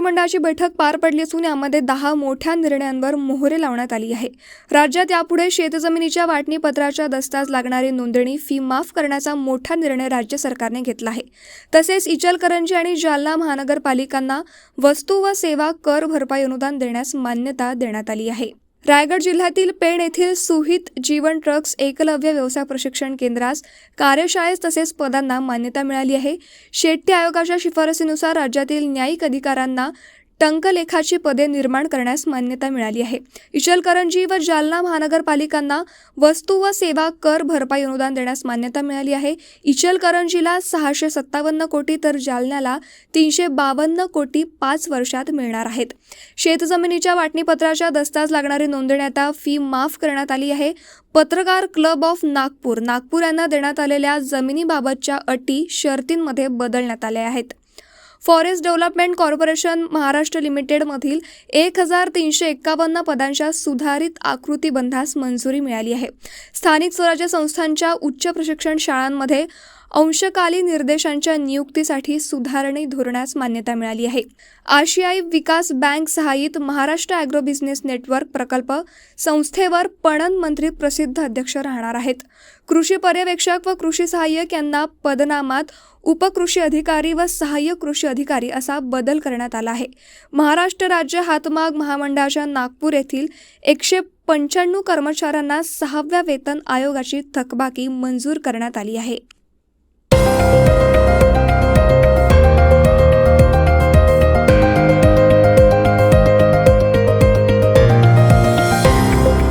मंडळाची बैठक पार पडली असून यामध्ये दहा मोठ्या निर्णयांवर मोहरे लावण्यात आली आहे. राज्यात यापुढे शेतजमिनीच्या वाटणी पत्राच्या दस्ताज लागणारी नोंदणी फी माफ करण्याचा मोठा निर्णय राज्य सरकारने घेतला आहे. तसेच इचलकरंजी आणि जालना महानगरपालिकांना वस्तू व सेवा कर भरपाई अनुदान देण्यास मान्यता देण्यात आली आहे. रायगड जिल्ह्यातील पेण येथील सुहित जीवन ट्रक्स एकलव्य व्यवसाय प्रशिक्षण केंद्रास कार्यशाळेस तसेच पदांना मान्यता मिळाली आहे. शेट्टी आयोगाच्या शिफारसीनुसार राज्यातील न्यायिक अधिकाऱ्यांना टंकलेखाची पदे निर्माण करण्यास मान्यता मिळाली आहे. इचलकरंजी व जालना महानगरपालिकांना वस्तू व सेवा कर भरपाई अनुदान देण्यास मान्यता मिळाली आहे. इचलकरंजीला सहाशे सत्तावन्न कोटी तर जालन्याला तीनशे बावन्न कोटी पाच वर्षात मिळणार आहेत. शेतजमिनीच्या वाटणीपत्राच्या दस्ताज लागणारी नोंदणी आता फी माफ करण्यात आली आहे. पत्रकार क्लब ऑफ नागपूर नागपूर यांना देण्यात आलेल्या जमिनीबाबतच्या अटी शर्तींमध्ये बदलण्यात आल्या आहेत. फॉरेस्ट डेव्हलपमेंट कॉर्पोरेशन महाराष्ट्र लिमिटेडमधील एक हजार तीनशे एक्कावन्न पदांच्या सुधारित आकृतीबंधास मंजुरी मिळाली आहे. स्थानिक स्वराज्य संस्थांच्या उच्च प्रशिक्षण शाळांमध्ये अंशकाली निर्देशांच्या नियुक्तीसाठी सुधारणी धोरणास मान्यता मिळाली आहे. आशियाई विकास बँक सहाय्यित महाराष्ट्र ॲग्रो बिझनेस नेटवर्क प्रकल्प संस्थेवर पणन मंत्री प्रसिद्ध अध्यक्ष राहणार आहेत. कृषी पर्यवेक्षक व कृषी सहाय्यक यांना पदनामात उपकृषी अधिकारी व सहाय्यक कृषी अधिकारी असा बदल करण्यात आला आहे. महाराष्ट्र राज्य हातमाग महामंडळाच्या नागपूर येथील एकशे पंच्याण्णव कर्मचाऱ्यांना सहाव्या वेतन आयोगाची थकबाकी मंजूर करण्यात आली आहे. 啊！